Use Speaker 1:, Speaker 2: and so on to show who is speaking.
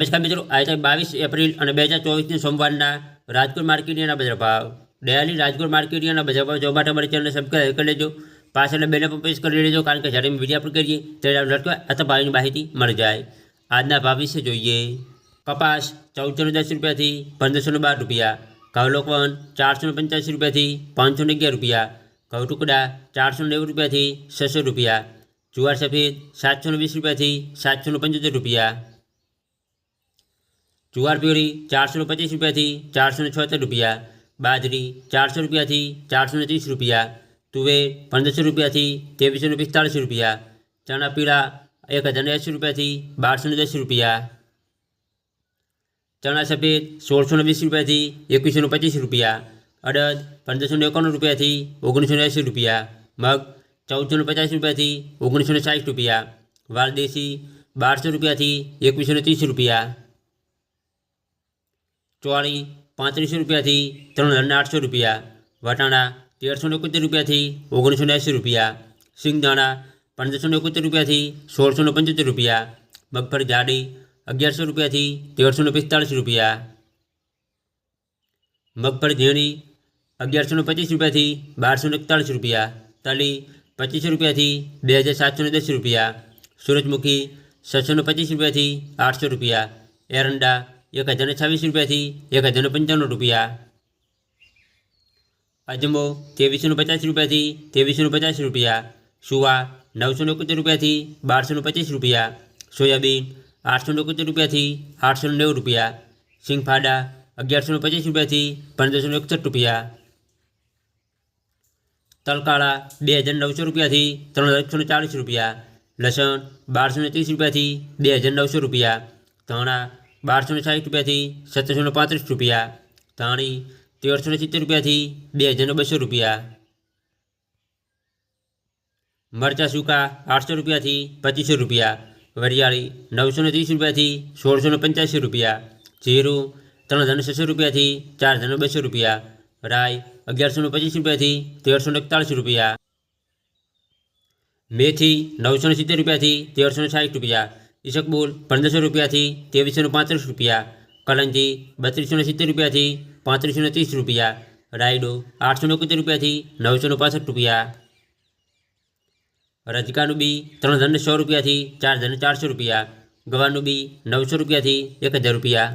Speaker 1: નમસ્કાર મિત્રો આજે બાવીસ એપ્રિલ અને બે હજાર ચોવીસની સોમવારના રાજકોટ માર્કેટિયાના બજાર ભાવ ડેલી રાજકોટ માર્કેટિયાના બજાર ભાવ જોવા માટે અમારી ચેનલને સબસ્ક્રાઈબ કરી લેજો પાછળ બેને પણ પ્રેસ કરી લેજો, કારણ કે જ્યારે અમે વીડિયો અપલોડ કરીએ, ત્યારે લટકો અથવા ભાવની માહિતી મળી જાય. આજના ભાવ વિશે જોઈએ. કપાસ ચૌદસો દસ રૂપિયાથી પંદરસો બાર રૂપિયા ઘઉં લોકવન ચારસો પંચ્યાસી રૂપિયાથી પાંચસો અગિયાર રૂપિયા, ઘઉં ટુકડા ચારસો નેવું રૂપિયાથી છસો રૂપિયા, જુવાર સફેદ સાતસો વીસ રૂપિયાથી સાતસો પંચોતેર રૂપિયા જુવાર પ્યોરી ચારસો ને પચીસ રૂપિયાથી ચારસો ને છોતેર રૂપિયા બાજરી ચારસો રૂપિયાથી ચારસો ને ત્રીસ રૂપિયા તુવેર પંદરસો રૂપિયાથી ત્રેવીસો ને પિસ્તાળીસ રૂપિયા ચણા પીળા એક હજાર ને એંસી રૂપિયાથી બારસો ને દસ રૂપિયા ચણા સફેદ સોળસો ને વીસ રૂપિયાથી એકવીસો ને પચીસ રૂપિયા અડદ પંદરસો ને એકાણું રૂપિયાથી ઓગણીસો ને એંસી રૂપિયા મગ ચૌદસો ને પચાસ રૂપિયાથી ઓગણીસો ને સાઠ રૂપિયા વાલદેશી બારસો રૂપિયાથી એકવીસો ને ત્રીસ રૂપિયા ચોળી પાંત્રીસો રૂપિયાથી ત્રણ હજાર આઠસો રૂપિયા વટાણા તેરસો ને એકોતેર રૂપિયાથી ઓગણીસો ને એંસી રૂપિયા સિંગદાણા પંદરસો ને એકોતેર રૂપિયાથી સોળસો ને પંચોતેર રૂપિયા મગફળી જાડી અગિયારસો રૂપિયાથી તેરસો ને પિસ્તાળીસ રૂપિયા મગફળી ઝીણી અગિયારસો ને પચીસ રૂપિયાથી બારસો ને એકતાળીસ રૂપિયા તલી પચીસો રૂપિયાથી બે હજાર સાતસો ને દસ રૂપિયા સૂરજમુખી છસો ને પચીસ રૂપિયાથી આઠસો રૂપિયા એરંડા એક હજાર ને છવ્વીસ રૂપિયાથી એક હજાર ને પંચાણું રૂપિયા અજમો ત્રેવીસો ને પચાસ રૂપિયાથી ત્રેવીસો ને પચાસ રૂપિયા સુવા નવસો ને એકોતેર રૂપિયાથી બારસો ને પચીસ રૂપિયા સોયાબીન આઠસો ને એકોતેર રૂપિયાથી આઠસો ને નેવું રૂપિયા સિંગફાડા અગિયારસો ને પચીસ રૂપિયાથી પંદરસો ને એકસઠ રૂપિયા તલકાળા બે હજાર નવસો રૂપિયાથી ત્રણ હજાર એકસો ને ચાલીસ રૂપિયા લસણ બારસો ને ત્રીસ રૂપિયાથી બે હજાર નવસો રૂપિયા ધાણા બારસો ને સાઠ રૂપિયાથી સત્તરસો ને પાંત્રીસ રૂપિયા ધાણી તેરસો ને સિત્તેર રૂપિયાથી બે હજાર ને બસો રૂપિયા મરચાં સૂકા આઠસો રૂપિયાથી પચીસો રૂપિયા વરિયાળી નવસો ને ત્રીસ રૂપિયાથી સોળસો ને પંચ્યાસી રૂપિયા જીરું ત્રણ હજાર ને છસો રૂપિયાથી ચાર હજાર ને બસો રૂપિયા રાઈ અગિયારસો ને પચીસ રૂપિયાથી તેરસો ને એકતાળીસ રૂપિયા મેથી નવસો ને સિત્તેર રૂપિયાથી તેરસો ને સાઠ રૂપિયા ઈસકબુલ પંદરસો રૂપિયાથી ત્રેવીસો પાંત્રીસ રૂપિયા, કલંજી બત્રીસો સિત્તેર રૂપિયાથી પાંત્રીસો ત્રીસ રૂપિયા, રાયડો આઠસો ને એકોતેર રૂપિયાથી નવસો પાસઠ રૂપિયા. રજકાનું બી ત્રણ હજાર સો રૂપિયાથી ચાર હજાર ચારસો રૂપિયા ગવાનું બી નવસો રૂપિયાથી એક હજાર રૂપિયા.